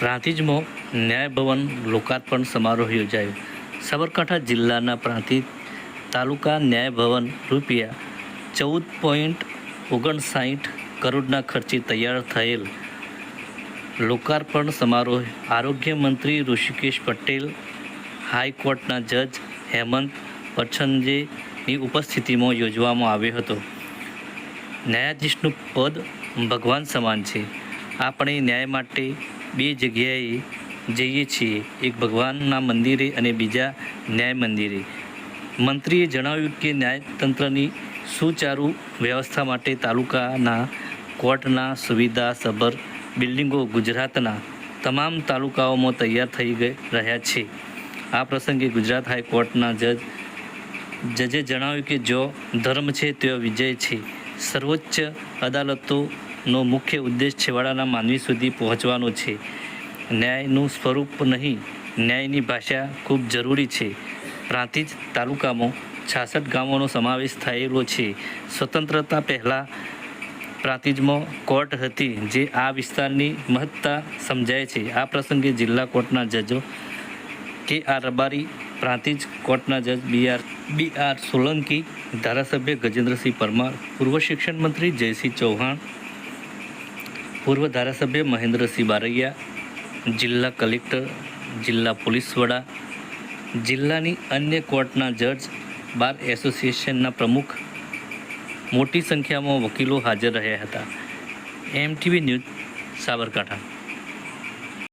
પ્રાંતિજમાં ન્યાય ભવન લોકાર્પણ સમારોહ યોજાયો. સાબરકાંઠા જિલ્લાના પ્રાંતિજ તાલુકા ન્યાય ભવન રૂપિયા ચૌદ પોઈન્ટ ઓગણસાઠ કરોડના ખર્ચે તૈયાર થયેલ લોકાર્પણ સમારોહ આરોગ્ય મંત્રી ઋષિકેશ પટેલ, હાઈકોર્ટના જજ હેમંત પછંજેની ઉપસ્થિતિમાં યોજવામાં આવ્યો હતો. ન્યાયાધીશનું પદ ભગવાન સમાન છે. આપણે ન્યાય માટે બે જગ્યાએ જઈએ છીએ. એક ભગવાનના મંદિરે અને બીજા ન્યાય મંદિરે. મંત્રીએ જણાવ્યું કે ન્યાયતંત્રની સુચારુ વ્યવસ્થા માટે તાલુકાના કોર્ટના સુવિધાસભર બિલ્ડિંગો ગુજરાતના તમામ તાલુકાઓમાં તૈયાર થઈ ગઈ રહ્યા છે. આ પ્રસંગે ગુજરાત હાઈકોર્ટના જજ, જજે જણાવ્યું કે જો ધર્મ છે તેઓ વિજય છે. સર્વોચ્ચ અદાલતોનો મુખ્ય ઉદ્દેશ છેવાડાના માનવી સુધી પહોંચવાનો છે. ન્યાયનું સ્વરૂપ નહીં, ન્યાયની ભાષા ખૂબ જરૂરી છે. પ્રાંતિજ તાલુકામાં છાસઠ ગામોનો સમાવેશ થયેલો છે. સ્વતંત્રતા પહેલાં પ્રાંતિજમાં કોર્ટ હતી, જે આ વિસ્તારની મહત્તા સમજાય છે. આ પ્રસંગે જિલ્લા કોર્ટના જજો કે આર રબારી, પ્રાંતિજ કોર્ટના જજ B R B R Solanki, ધારાસભ્ય ગજેન્દ્રસિંહ પરમાર, પૂર્વ શિક્ષણ મંત્રી જયસિંહ ચૌહાણ પૂર્વ ધારાસભ્ય મહેન્દ્રસિંહ બારૈયા જિલ્લા કલેક્ટર, જિલ્લા પોલીસ વડા, જિલ્લાની અન્ય કોર્ટના જજ, બાર એસોસિએશનના પ્રમુખ, મોટી સંખ્યામાં વકીલો હાજર રહ્યા હતા. MTV news Sabarkantha.